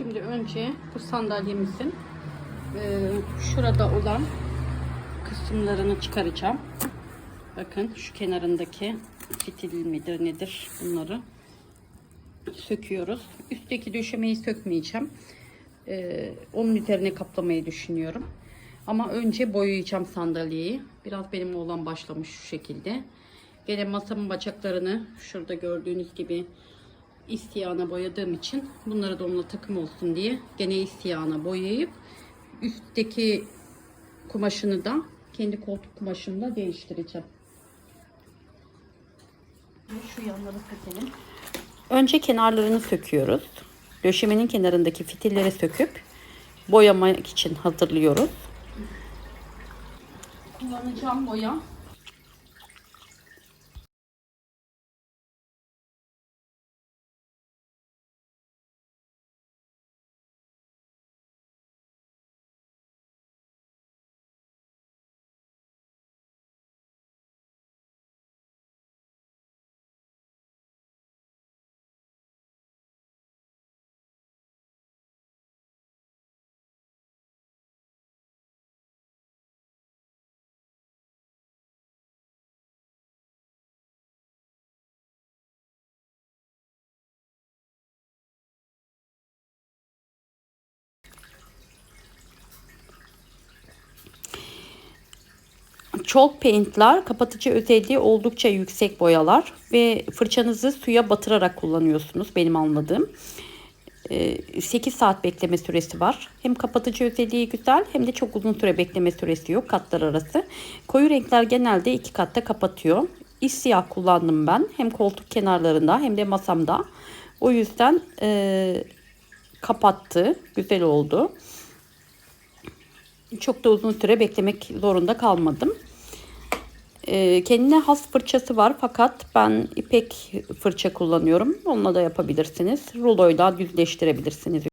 Şimdi önce bu sandalyemizin e, şurada olan kısımlarını çıkaracağım. Bakın şu kenarındaki fitil midir nedir bunları söküyoruz. Üstteki döşemeyi sökmeyeceğim. E, onun üzerine kaplamayı düşünüyorum. Ama önce boyayacağım sandalyeyi. Biraz benim oğlan başlamış şu şekilde. Gene masamın bacaklarını şurada gördüğünüz gibi istiyana boyadığım için bunları da onunla takım olsun diye gene istiyana boyayıp üstteki kumaşını da kendi koltuk kumaşımla değiştireceğim. Şu yanları sökelim. Önce kenarlarını söküyoruz. Döşemenin kenarındaki fitilleri söküp boyamak için hazırlıyoruz. Kullanacağım boya Chalk paint'ler kapatıcı özelliği oldukça yüksek boyalar ve fırçanızı suya batırarak kullanıyorsunuz benim anladığım. 8 saat bekleme süresi var. Hem kapatıcı özelliği güzel hem de çok uzun süre bekleme süresi yok katlar arası. Koyu renkler genelde iki katta kapatıyor. İş siyah kullandım ben. Hem koltuk kenarlarında hem de masamda. O yüzden e, kapattı. Güzel oldu. Çok da uzun süre beklemek zorunda kalmadım. Ee, kendine has fırçası var fakat ben ipek fırça kullanıyorum. Onunla da yapabilirsiniz. Ruloyla düzleştirebilirsiniz